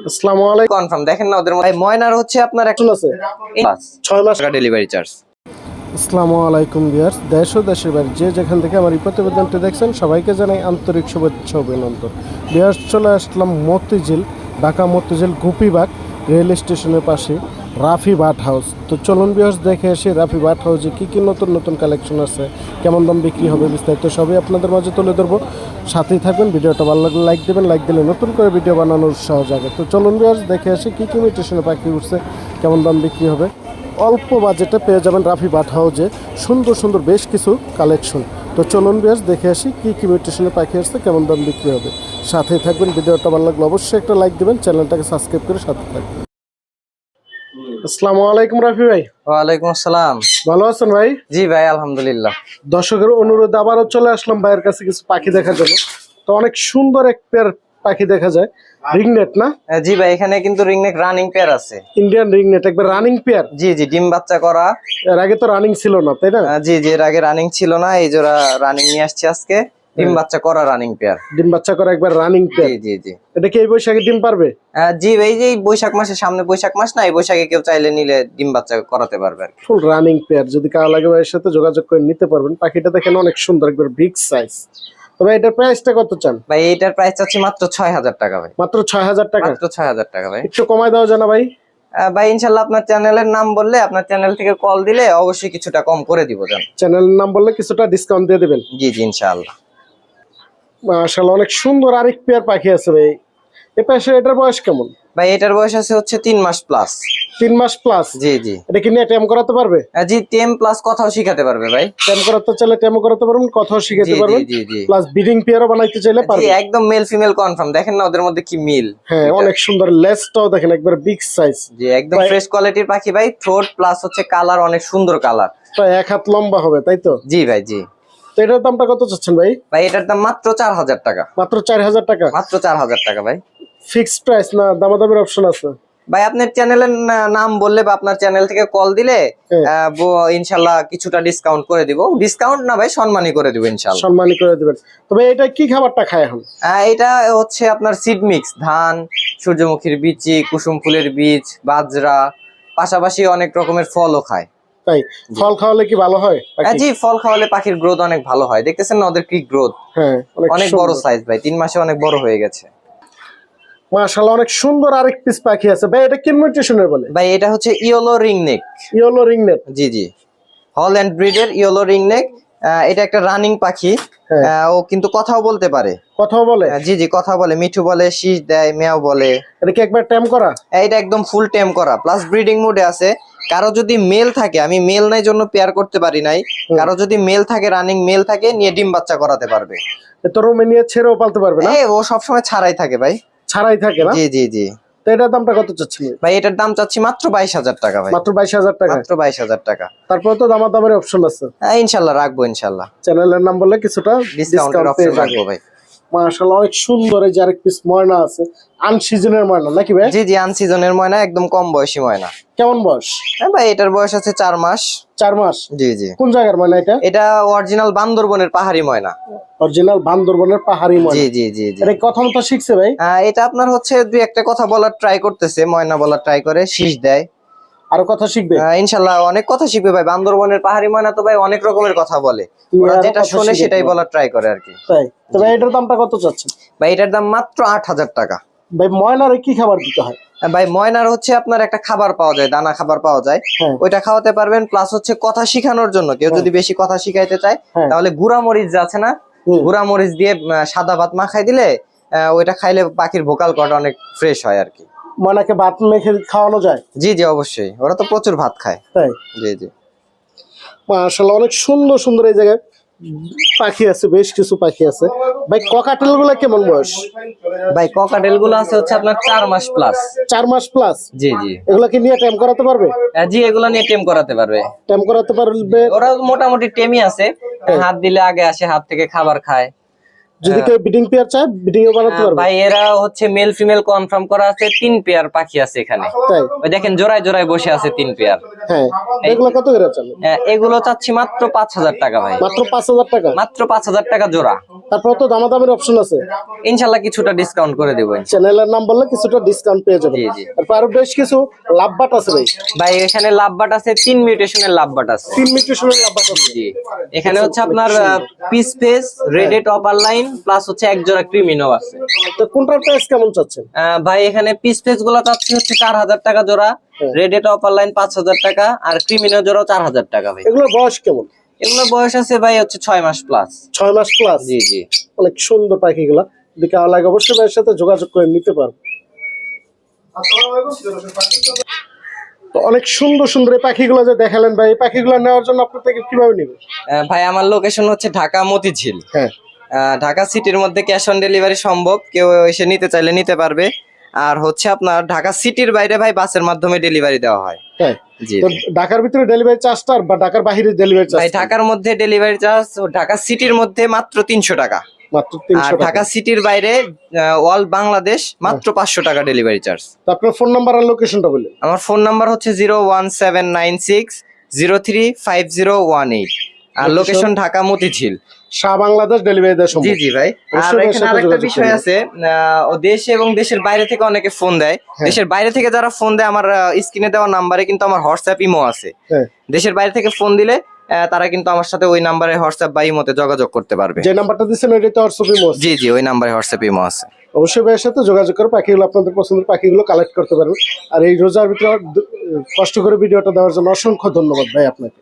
আসসালামু আলাইকুম। কনফার্ম দেখেন না ওদের মধ্যে। ময়নার হচ্ছে আপনার আছে? 6 মাস টাকা ডেলিভারি চার্জ আসসালামু আলাইকুম ভিউয়ার্স দেশ ও দেশের বাইরে যে যেখান থেকে আমার এই প্রতিবেদনটি দেখছেন সবাইকে জানাই আন্তরিক শুভেচ্ছা অভিনন্দন। ভিউয়ার্স চলে আসলাম মতিঝিল ঢাকা মতিঝিল গোপীবাগ রেল স্টেশনের পাশে। Rafi bird house. তো চলুন ভিউয়ার্স দেখে এসে রাফি বাট হাউসে কী কী নতুন নতুন কালেকশন আছে, কেমন দাম বিক্রি হবে বিস্তারিত সবই আপনাদের মাঝে তুলে ধরবো। সাথেই থাকবেন ভিডিওটা ভালো লাগলে লাইক দেবেন লাইক দিলে নতুন করে ভিডিও বানানোর উৎসাহ জাগে তো চলুন ভিউয়ার্স দেখে এসে কী কী মিউটেশনে পাখি উঠছে কেমন দাম বিক্রি হবে। অল্প বাজেটে পেয়ে যাবেন রাফি বাট হাউজে সুন্দর সুন্দর বেশ কিছু কালেকশন তো চলুন বেশ দেখে আসি কী কী মিউটেশনে পাখি আসছে, কেমন দাম বিক্রি হবে। সাথেই থাকবেন ভিডিওটা ভালো লাগলে অবশ্যই একটা লাইক দেবেন, চ্যানেলটাকে সাবস্ক্রাইব করে সাথে থাকবেন আসসালামু আলাইকুম রাফি ভাই। ওয়ালাইকুম আসসালাম। ভালো আছেন ভাই? জি ভাই আলহামদুলিল্লাহ। দর্শকের অনুরোধে আবারও চলে আসলাম ভাইয়ের কাছে কিছু পাখি দেখার জন্য। তো অনেক সুন্দর এক পেয়ার পাখি দেখা যায়। রিংনেট না? জি ভাই এখানে কিন্তু রিংনেক রানিং পেয়ার আছে। ইন্ডিয়ান রিংনেট একবার রানিং পেয়ার জি জি ডিম বাচ্চা করা। এর আগে তো রানিং ছিল না তাই না? জি জি এর আগে রানিং ছিল না এই জোড়া রানিং নিয়ে আসছে আজকে। ডিম বাচ্চা করা রানিং পেয়ার ডিম বাচ্চা করে একবার রানিং পেয়ার জি জি এটা কি এই বৈশাখে ডিম পারবে? জি ভাই এই যে বৈশাখ মাসের সামনে বৈশাখ মাস না এই বৈশাখে কেউ চাইলে নিলে ডিম বাচ্চা করাতে পারবে ফুল রানিং পেয়ার যদি কারও লাগে ভাইয়ের সাথে যোগাযোগ করে নিতে পারবেন। পাখিটা দেখেন অনেক সুন্দর একবার বিগ সাইজ তবে এটার প্রাইসটা কত চান? ভাই এইটার প্রাইস চাচ্ছি মাত্র ছয় হাজার টাকা ভাই। মাত্র ছয় হাজার টাকা? মাত্র ছয় হাজার টাকা ভাই। একটু কমায় দেওয়া যায় না ভাই ভাই ইনশাল্লাহ আপনার চ্যানেলের নাম বললে আপনার চ্যানেল থেকে কল দিলে অবশ্যই কিছুটা কম করে দিব জান। চ্যানেলের নাম বললে কিছুটা ডিসকাউন্ট দিয়ে দেবেন। জি জি ইনশাআল্লাহ মাশাআল্লাহ অনেক সুন্দর আরেক পেয়ার পাখি আছে ভাই। এ পাশে এটার বয়স কেমন? ভাই এটার বয়স আছে হচ্ছে তিন মাস প্লাস তিন মাস প্লাস জি জি। এটা কি নিয়ে টেম করাতে পারবে? জি টেম প্লাস কথাও শিখাতে পারবে ভাই। টেম করাতে চাইলে টেম করাতে পারবেন কথাও শিখাতে পারবেন। জি জি। প্লাস বিডিং পেয়ারও বানাইতে চাইলে জি একদম মেল ফিমেল কনফার্ম দেখেন না ওদের মধ্যে কি মিল? হ্যাঁ অনেক সুন্দর লেসটাও দেখেন একবার বিগ সাইজ জি একদম ফ্রেশ কোয়ালিটির পাখি ভাই। থ্রোট প্লাস হচ্ছে কালার অনেক সুন্দর কালার তো এক হাত লম্বা হবে তাই তো? জি ভাই জি। তো এটার দামটা কত চাচ্ছেন ভাই? ভাই এটার দাম মাত্র চার হাজার টাকা। মাত্র চার হাজার টাকা? মাত্র চার হাজার টাকা ভাই। ফিক্সড প্রাইস না দামাদামের অপশন আছে? ভাই আপনার চ্যানেলের নাম বললে বা আপনার চ্যানেল থেকে কল দিলে হ্যাঁ। ইনশাল্লাহ কিছুটা ডিসকাউন্ট করে দিব। ডিসকাউন্ট না ভাই সম্মানই করে দিব ইনশাল্লাহ। সম্মানী করে দিবেন। তবে এটা কি খাবারটা খায় এখন? এটা হচ্ছে আপনার সিড মিক্স ধান সূর্যমুখীর বিচি কুসুম ফুলের বীজ বাজরা পাশাপাশি অনেক রকমের ফলও খায়। তাই ফল খাওয়ালে কি ভালো হয় জি ফল খাওয়ালে পাখির গ্রোথ অনেক ভালো হয়। দেখতেছেন না ওদের কি গ্রোথ হ্যাঁ অনেক বড় সাইজ ভাই তিন মাসে অনেক বড় হয়ে গেছে। মাশাআল্লাহ অনেক সুন্দর আরেক পিস পাখি আছে। ভাই এটা কি মিউটেশনের বলে? ভাই এটা হচ্ছে ইয়েলো রিং নেক ইয়েলো রিংনেট জি জি। ব্রিডের ইয়েলো রিং নেক এটা একটা রানিং পাখি। হ্যাঁ। ও কিন্তু কথাও বলতে পারে। কথা বলে? জি জি কথা বলে। মিঠু বলে শীষ দেয় মেয়াও বলে। এটা কি একবার টাইম করা? এটা একদম ফুল টেম করা। প্লাস ব্রিডিং মোডে আছে। কারও যদি মেল থাকে আমি মেল নাই জন্য পেয়ার করতে পারি নাই কারও যদি মেল থাকে রানিং মেল থাকে নিয়ে ডিম বাচ্চা করাতে পারবে। তো রোমেনিয়া ছেড়েও পালতে পারবে না? ও সবসময় ছাড়াই থাকে ভাই। ছাড়াই থাকে না? জি জি জি। তো এটার দামটা কত চাচ্ছেন? ভাই এটার দাম চাচ্ছি মাত্র বাইশ হাজার টাকা ভাই। মাত্র বাইশ হাজার টাকা মাত্র বাইশ হাজার টাকা। তারপর তো দামাদামের অপশন আছে। হ্যাঁ, ইনশাল্লাহ রাখব ইনশাল্লাহ। চ্যানেলের নাম বললে কিছুটা ডিসকাউন্ট রাখব ভাই। মাশাআল্লাহ অনেক সুন্দর এই যে আরেক পিস ময়না আছে। আনসিজনের ময়না নাকি ভাই? জি জি আনসিজনের ময়না একদম কম বয়সী ময়না। কেমন বয়স? হ্যাঁ ভাই এটার বয়স আছে চার মাস। চার মাস? জি জি। কোন জায়গার ময়না এটা? এটা অরিজিনাল বান্দরবনের পাহাড়ি ময়না। অরিজিনাল বান্দরবনের পাহাড়ি ময়না। জি জি জি জি। এটা কথা মতো শিখছে ভাই? এটা আপনার হচ্ছে দুই একটা কথা বলার ট্রাই করতেছে ময়না বলার ট্রাই করে শীষ দেয়। আরও কথা শিখবে? ইনশাল্লাহ অনেক কথা শিখবে ভাই। বান্দরবনের পাহাড়ি ময়না তো ভাই অনেক রকমের কথা বলে। ওরা যেটা শোনে সেটাই। বলার ট্রাই করে আর কি। তাই? তো ভাই এটার দামটা কত চাচ্ছেন? ভাই এটার দাম মাত্র আট হাজার টাকা। ভাই ময়নারে কি খাবার দিতে হয়? ভাই ময়নার হচ্ছে আপনার একটা খাবার পাওয়া যায় দানা খাবার পাওয়া যায়। হ্যাঁ। ওইটা খাওয়াতে পারবেন প্লাস হচ্ছে কথা শিখানোর জন্য। কেউ যদি বেশি কথা শিখাইতে চায় হ্যাঁ। তাহলে গুড়া মরিচ আছে না গুড়া মরিচ দিয়ে সাদা ভাত মাখাই দিলে ওইটা খাইলে পাখির ভোকাল কর্ড অনেক ফ্রেশ হয় আর কি। ময়নাকে ভাত মেখে খাওয়ানো যায়? জি জি অবশ্যই। ওরা তো প্রচুর ভাত খায়। তাই? জি জি। মাশাআল্লাহ অনেক সুন্দর সুন্দর এই জায়গায় পাখি আছে বেশ কিছু পাখি আছে। ভাই ককাটেলগুলা কেমন বয়স? ভাই ককাটেলগুলো আছে হচ্ছে আপনার চার মাস প্লাস চার মাস প্লাস জি জি। এগুলা কি নিয়ে টাইম করাতে পারবে? জি এগুলো নিয়ে টেম করাতে পারবে। টাইম করাতে পারবে? ওরা মোটামুটি টেমই আছে। হাত দিলে আগে আসে হাত থেকে খাবার খায়। যদি কেউ বিডিং পেয়ার চায় বিডিং এ বানাতে পারবে। ভাই এরা হচ্ছে মেল ফিমেল কনফার্ম করা আছে তিন পেয়ার পাখি আছে এখানে। তাই? ওই দেখেন জোড়ায় জোড়ায় বসে আছে তিন পেয়ার। হ্যাঁ এগুলো কত করে চান? এগুলো চাচ্ছি মাত্র পাঁচ হাজার টাকা ভাই। মাত্র পাঁচ হাজার টাকা? মাত্র পাঁচ হাজার টাকা জোড়া। তারপর তো দামাদামের অপশন আছে। ইনশাআল্লাহ কিছুটা ডিসকাউন্ট করে দেবো চ্যানেলের নাম বললে কিছুটা ডিসকাউন্ট পেয়ে যাবে জি, জি। তারপর আরও বেশ কিছু লাভবাট আছে ভাই। ভাই এখানে লাভবাট আছে তিন মিউটেশনের লাভবাট আছে। তিন মিউটেশনের লাভবাট আছে। জি। এখানে হচ্ছে আপনার piece pace রেডেড upper line plus হচ্ছে এক জোড়া ক্রিমিনো আছে। তো কোনটার প্রাইস কেমন চাচ্ছেন? ভাই এখানে পিস পেসগুলো চাচ্ছি হচ্ছে চার হাজার টাকা জোড়া। রেডেড অপার লাইন পাঁচ হাজার টাকা আর ক্রিমিনো জোড়া চার হাজার টাকা ভাই। এগুলোর বয়স কেমন? এগুলো বয়স আছে ভাই হচ্ছে ছয় মাস প্লাস ছয় মাস প্লাস জি জি। অনেক সুন্দর পাখিগুলা যদি কারও লাগে অবশ্যই ভাইয়ের সাথে যোগাযোগ করে নিতে পারবে তো অনেক সুন্দর সুন্দর এই পাখিগুলো যে দেখালেন ভাই এই পাখিগুলো নেওয়ার জন্য আপনার থেকে কীভাবে নেবে? আহ, ভাই আমার লোকেশন হচ্ছে ঢাকা মতিঝিল। হ্যাঁ। ঢাকা সিটির মধ্যে ক্যাশ অন ডেলিভারি সম্ভব। কেউ এসে নিতে চাইলে নিতে পারবে। আর হচ্ছে আপনার ঢাকা সিটির বাইরে ভাই বাসের মাধ্যমে ডেলিভারি দেওয়া হয়। হ্যাঁ ঢাকার ভিতরে ডেলিভারি চার্জটা বা ঢাকার বাইরে ডেলিভারি চার্জ ঢাকার মধ্যে ডেলিভারি চার্জ ঢাকা সিটির মধ্যে মাত্র তিনশো টাকা। আর ঢাকা সিটির বাইরে অল বাংলাদেশ মাত্র পাঁচশো টাকা ডেলিভারি চার্জ আপনার ফোন নাম্বার আর লোকেশনটা বললেন আমার ফোন নাম্বার হচ্ছে zero one seven nine six zero three five zero one eight আর লোকেশন ঢাকা মতিঝিল। শাহ বাংলাদেশ ডেলিভারি দেওয়া জি জি ভাই। আর এখানে আরেকটা বিষয় আছে দেশে এবং দেশের বাইরে থেকে অনেকে ফোন দেয়। হ্যাঁ। দেশের বাইরে থেকে যারা ফোন দেয় আমার স্ক্রিনে দেওয়া নাম্বারে কিন্তু আমার হোয়াটসঅ্যাপ ইমো আছে। হ্যাঁ। দেশের বাইরে থেকে ফোন দিলে তারা কিন্তু আমার সাথে ওই নাম্বারে হোয়াটসঅ্যাপ বা ইমোতে যোগাযোগ করতে পারবে। যে নাম্বারটা দিচ্ছেন ওইটা তো আর সুপি জি জি ওই নাম্বারে হোয়াটসঅ্যাপ ইমো আছে। অবশ্যই ভাইয়ের সাথে যোগাযোগ করে পাখিগুলো আপনাদের পছন্দের পাখিগুলো কালেক্ট করতে পারবেন। আর এই রোজার ভিতরে কষ্ট করে ভিডিওটা দেওয়ার জন্য অসংখ্য ধন্যবাদ ভাই আপনাকে।